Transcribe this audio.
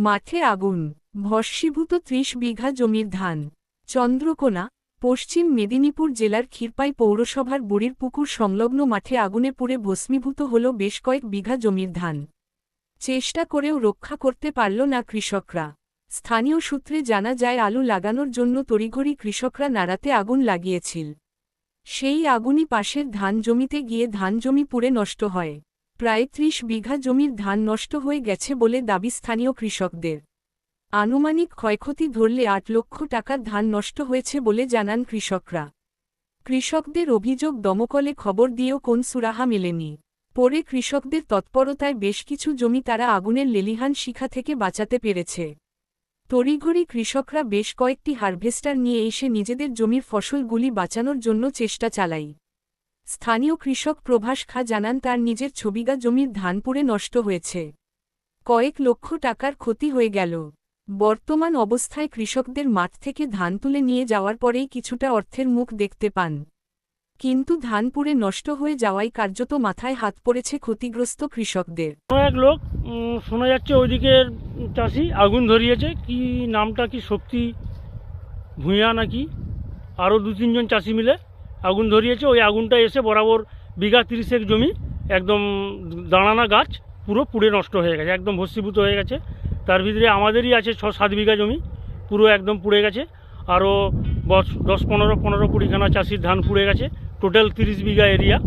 মাঠে আগুন, ভস্মীভূত ত্রিশ বিঘা জমির ধান, চন্দ্রকোনা, পশ্চিম মেদিনীপুর জেলার ক্ষীরপাই পৌরসভার বুড়ির পুকুর সংলগ্ন মাঠে আগুনে পুড়ে ভস্মীভূত হল বেশ কয়েক বিঘা জমির ধান। চেষ্টা করেও রক্ষা করতে পারল না কৃষকরা। স্থানীয় সূত্রে জানা যায়, আলু লাগানোর জন্য তড়িঘড়ি কৃষকরা নাড়াতে আগুন লাগিয়েছিল। সেই আগুনই পাশের ধান জমিতে গিয়ে ধান জমি পুড়ে নষ্ট হয়। প্রায় ত্রিশ বিঘা জমির ধান নষ্ট হয়ে গেছে বলে দাবি স্থানীয় কৃষকদের। আনুমানিক ক্ষয়ক্ষতি ধরলে আট লক্ষ টাকার ধান নষ্ট হয়েছে বলে জানান কৃষকরা। কৃষকদের অভিযোগ দমকলে খবর দিয়েও কোন সুরাহা মেলেনি। পরে কৃষকদের তৎপরতায় বেশ কিছু জমি তারা আগুনের লেলিহান শিখা থেকে বাঁচাতে পেরেছে। তড়িঘড়ি কৃষকরা বেশ কয়েকটি হারভেস্টার নিয়ে এসে নিজেদের জমির ফসলগুলি বাঁচানোর জন্য চেষ্টা চালাই স্থানীয় কৃষক প্রভাস খা জানান তার নিজের ছবিগা জমির ধান পুড়ে নষ্ট হয়েছে। কয়েক লক্ষ টাকার ক্ষতি হয়ে গেল। বর্তমান অবস্থায় কৃষকদের মাঠ থেকে ধান তুলে নিয়ে যাওয়ার পরেই কিছুটা অর্থের মুখ দেখতে পান। কিন্তু ধান পুড়ে নষ্ট হয়ে যাওয়ায় কার্যত মাথায় হাত পড়েছে ক্ষতিগ্রস্ত কৃষকদের। এক লোক শোনা যাচ্ছে ওইদিকের চাষি আগুন ধরিয়েছে। কি নামটা, কি শক্তি, ভূঁইয়া নাকি? আরও দু তিনজন চাষি মিলে আগুন ধরিয়েছে, ওই আগুনটা এসে বরাবর বিঘা তিরিশেক জমি, একদম দাঁড়ানা গাছ, পুরো পুড়ে নষ্ট হয়ে গেছে, একদম ভস্মীভূত হয়ে গেছে। তার ভিতরে আমাদেরই আছে ছ সাত বিঘা জমি, পুরো একদম পুড়ে গেছে। আরও দশ পনেরো পনেরো কুড়িখানা চাষির ধান পুড়ে গেছে, টোটাল তিরিশ বিঘা এরিয়া।